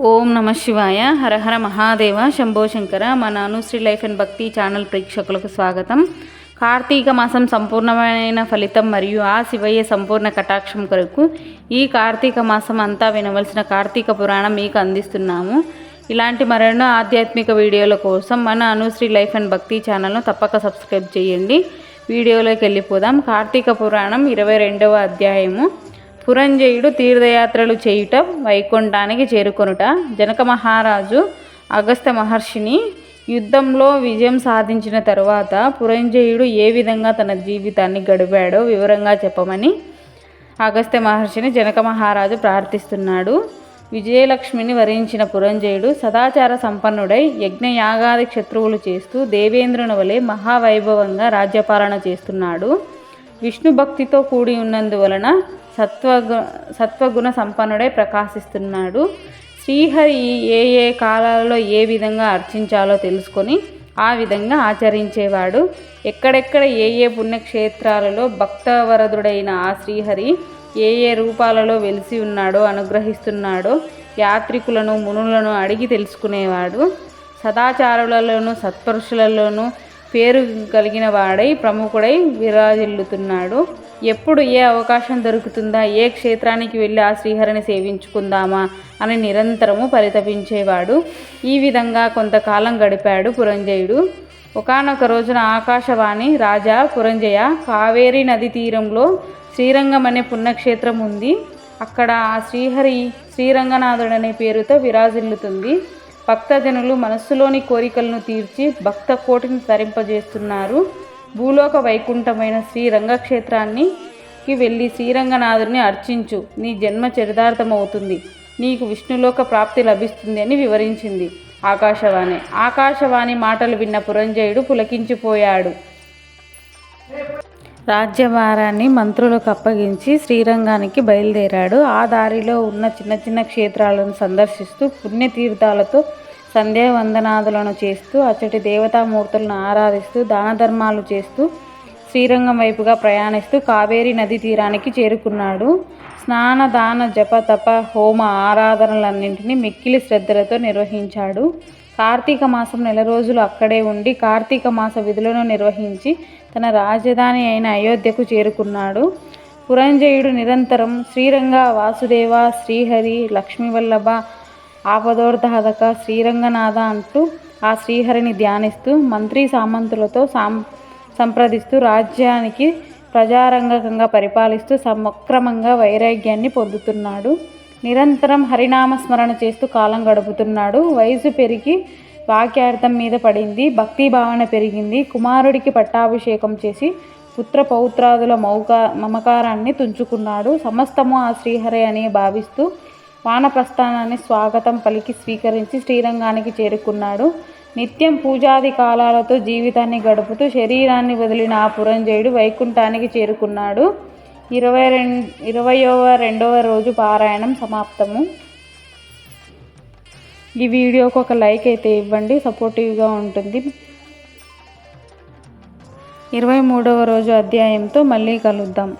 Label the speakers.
Speaker 1: ఓం నమ శివాయ. హరహర మహాదేవ. శంభో శంకర. మన Anusri life and Bhakti channel ప్రేక్షకులకు స్వాగతం. కార్తీక మాసం సంపూర్ణమైన ఫలితం మరియు ఆ శివయ్య సంపూర్ణ కటాక్షం కొరకు ఈ కార్తీక మాసం అంతా వినవలసిన కార్తీక పురాణం మీకు అందిస్తున్నాము. ఇలాంటి మరెన్నో ఆధ్యాత్మిక వీడియోల కోసం మన అనుశ్రీ లైఫ్ అండ్ భక్తి ఛానల్ను తప్పక సబ్స్క్రైబ్ చేయండి. వీడియోలోకి వెళ్ళిపోదాం. కార్తీక పురాణం ఇరవై రెండవ అధ్యాయము. పురంజయుడు తీర్థయాత్రలు చేయుట వైకుంఠానికి చేరుకొనుట. జనక మహారాజు అగస్త్య మహర్షిని యుద్ధంలో విజయం సాధించిన తరువాత పురంజయుడు ఏ విధంగా తన జీవితాన్ని గడిపాడో వివరంగా చెప్పమని అగస్త్య మహర్షిని జనక మహారాజు ప్రార్థిస్తున్నాడు. విజయలక్ష్మిని వరించిన పురంజయుడు సదాచార సంపన్నుడై యజ్ఞయాగాది శత్రువులు చేస్తూ దేవేంద్రుని వలె మహావైభవంగా రాజ్యపాలన చేస్తున్నాడు. విష్ణు భక్తితో కూడి ఉన్నందువలన సత్వగు సత్వగుణ సంపన్నుడై ప్రకాశిస్తున్నాడు. శ్రీహరి ఏ ఏ కాలాలలో ఏ విధంగా అర్చించాలో తెలుసుకొని ఆ విధంగా ఆచరించేవాడు. ఎక్కడెక్కడ ఏ ఏ పుణ్యక్షేత్రాలలో భక్తవరదుడైన ఆ శ్రీహరి ఏ ఏ రూపాలలో వెలిసి ఉన్నాడో అనుగ్రహిస్తున్నాడో యాత్రికులను మునులను అడిగి తెలుసుకునేవాడు. సదాచారులలోనూ సత్పురుషులలోనూ పేరు కలిగిన వాడై ప్రముఖుడై విరాజిల్లుతున్నాడు. ఎప్పుడు ఏ అవకాశం దొరుకుతుందా ఏ క్షేత్రానికి వెళ్ళి ఆ శ్రీహరిని సేవించుకుందామా అని నిరంతరము పరితపించేవాడు. ఈ విధంగా కొంతకాలం గడిపాడు పురంజయుడు. ఒకనొక రోజున ఆకాశవాణి రాజా పురంజయ కావేరీ నది తీరంలో శ్రీరంగం అనే పుణ్యక్షేత్రం ఉంది. అక్కడ ఆ శ్రీహరి శ్రీరంగనాథుడు అనే పేరుతో విరాజిల్లుతుంది. భక్తజనులు మనస్సులోని కోరికలను తీర్చి భక్త కోటిని తరింపజేస్తున్నారు. భూలోక వైకుంఠమైన శ్రీరంగక్షేత్రానికి వెళ్ళి శ్రీరంగనాథుని అర్చించు. నీ జన్మ చరితార్థమవుతుంది. నీకు విష్ణులోక ప్రాప్తి లభిస్తుంది అని వివరించింది. ఆకాశవాణి. ఆకాశవాణి మాటలు విన్న పురంజయుడు పులకించిపోయాడు. రాజ్యభారాన్ని మంత్రులకు అప్పగించి శ్రీరంగానికి బయలుదేరాడు. ఆ దారిలో ఉన్న చిన్న చిన్న క్షేత్రాలను సందర్శిస్తూ పుణ్యతీర్థాలతో సంధ్యావందనాదులను చేస్తూ అచ్చటి దేవతామూర్తులను ఆరాధిస్తూ దాన ధర్మాలు చేస్తూ శ్రీరంగం వైపుగా ప్రయాణిస్తూ కావేరీ నదీ తీరానికి చేరుకున్నాడు. స్నాన దాన జప తప హోమ ఆరాధనలన్నింటినీ మిక్కిలి శ్రద్ధలతో నిర్వహించాడు. కార్తీక మాసం నెల రోజులు అక్కడే ఉండి కార్తీక మాస విధులను నిర్వహించి తన రాజధాని అయిన అయోధ్యకు చేరుకున్నాడు. పురంజయుడు నిరంతరం శ్రీరంగ వాసుదేవ శ్రీహరి లక్ష్మీవల్లభ ఆపదోర్థహదక శ్రీరంగనాథ అంటూ ఆ శ్రీహరిని ధ్యానిస్తూ మంత్రి సామంతులతో సాం సంప్రదిస్తూ రాజ్యానికి ప్రజారంగకంగా పరిపాలిస్తూ సమక్రమంగా వైరాగ్యాన్ని పొందుతున్నాడు. నిరంతరం హరినామ స్మరణ చేస్తూ కాలం గడుపుతున్నాడు. వయసు పెరిగి వాక్యార్థం మీద పడింది. భక్తి భావన పెరిగింది. కుమారుడికి పట్టాభిషేకం చేసి పుత్ర పౌత్రాదుల మౌక మమకారాన్ని తుంచుకున్నాడు. సమస్తము ఆ శ్రీహరి అని భావిస్తూ వానప్రస్థానాన్ని స్వాగతం పలికి స్వీకరించి శ్రీరంగానికి చేరుకున్నాడు. నిత్యం పూజాది కాలాలతో జీవితాన్ని గడుపుతూ శరీరాన్ని వదిలిన ఆ పురంజయుడు వైకుంఠానికి చేరుకున్నాడు. ఇరవై రెండు ఇరవయవ రెండవ రోజు పారాయణం సమాప్తము. ఈ వీడియోకి ఒక లైక్ అయితే ఇవ్వండి సపోర్టివ్గా ఉంటుంది. ఇరవై మూడవ రోజు అధ్యాయంతో మళ్ళీ కలుద్దాం.